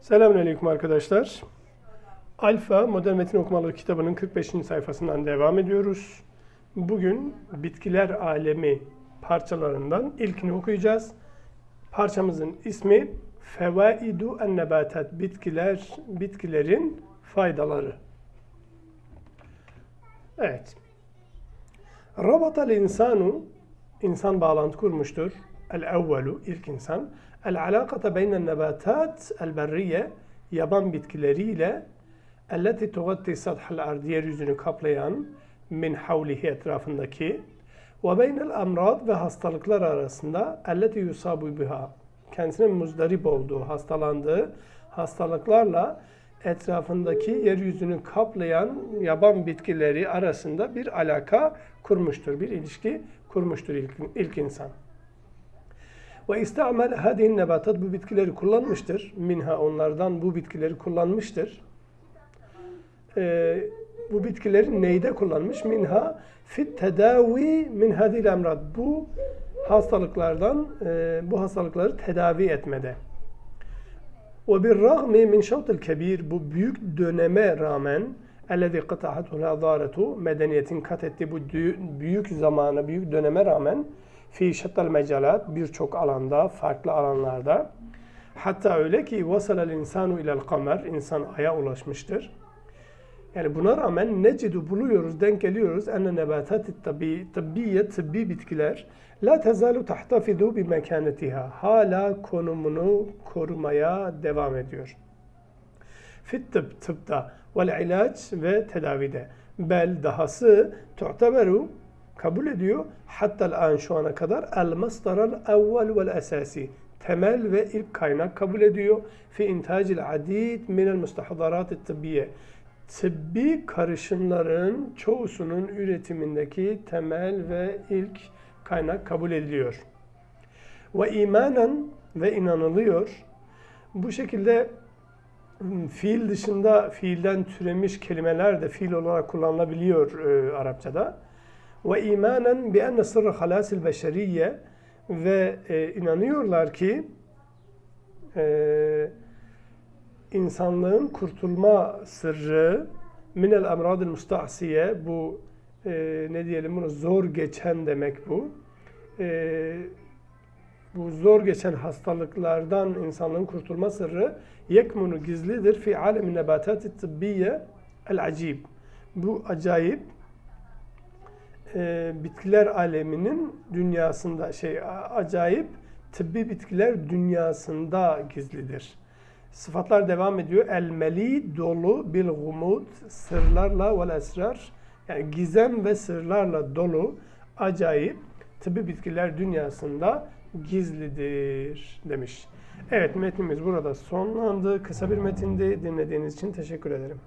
Selamünaleyküm arkadaşlar. Alfa Modern Metin Okumaları kitabının 45. sayfasından devam ediyoruz. Bugün bitkiler alemi parçalarından ilkini okuyacağız. Parçamızın ismi Fevaidu en nebatat bitkiler bitkilerin faydaları. Evet. Rabatal insanu insan bağlantı kurmuştur. El evvelu ilk insan. El alakata beynen nebatat yaban bitkileriyle elleti tugatti sathal ard yeryüzünü kaplayan min havlihi etrafındaki ve beynel ve hastalıklar arasında elleti yusabu biha kendisine muzdarip olduğu, hastalandığı hastalıklarla etrafındaki yeryüzünü kaplayan yaban bitkileri arasında bir alaka kurmuştur, bir ilişki kurmuştur ilk, ilk insan. Ve istamel hadihin nebatat bu bitkileri kullanmıştır. Minha onlardan bu bitkileri kullanmıştır. Ee, bu bitkileri neyde kullanmış? Minha fit tedavi min hadil emrad. Bu hastalıklardan e, bu hastalıkları tedavi etmede. Ve bir rağmi min şavtil kebir bu büyük döneme rağmen ellezî kıta'atul hadaretu medeniyetin kat ettiği bu büyük zamana, büyük döneme rağmen fi şattal mecalat birçok alanda, farklı alanlarda hatta öyle ki vasalel insanu ilel kamer insan aya ulaşmıştır. Yani buna rağmen necidu buluyoruz, denk geliyoruz enne nebatat tabi, tabbiye tıbbi bitkiler la tezalu tahtafidu bi mekanetiha. Hala konumunu korumaya devam ediyor. Fit tıp, tıpta vel ilaç ve tedavide. Bel dahası tu'taberu kabul ediyor. Hatta an şu ana kadar el masdaral evvel vel esasi temel ve ilk kaynak kabul ediyor. Fi intacil adid minel mustahadarat tıbbiye tıbbi karışımların çoğusunun üretimindeki temel ve ilk kaynak kabul ediliyor. Ve imanen ve inanılıyor. Bu şekilde fiil dışında fiilden türemiş kelimeler de fiil olarak kullanılabiliyor e, Arapçada. Ve imanen bi enne sırrı halasil beşeriye ve e, inanıyorlar ki e, insanlığın kurtulma sırrı minel emradil mustasiye bu e, ne diyelim bunu zor geçen demek bu. E, bu zor geçen hastalıklardan insanlığın kurtulma sırrı yekmunu gizlidir fi alemin nebatati tıbbiye el acib. Bu acayip e, bitkiler aleminin dünyasında şey acayip tıbbi bitkiler dünyasında gizlidir. Sıfatlar devam ediyor. Elmeli dolu bil gumud sırlarla vel esrar yani gizem ve sırlarla dolu acayip tıbbi bitkiler dünyasında gizlidir demiş. Evet metnimiz burada sonlandı. Kısa bir metindi. Dinlediğiniz için teşekkür ederim.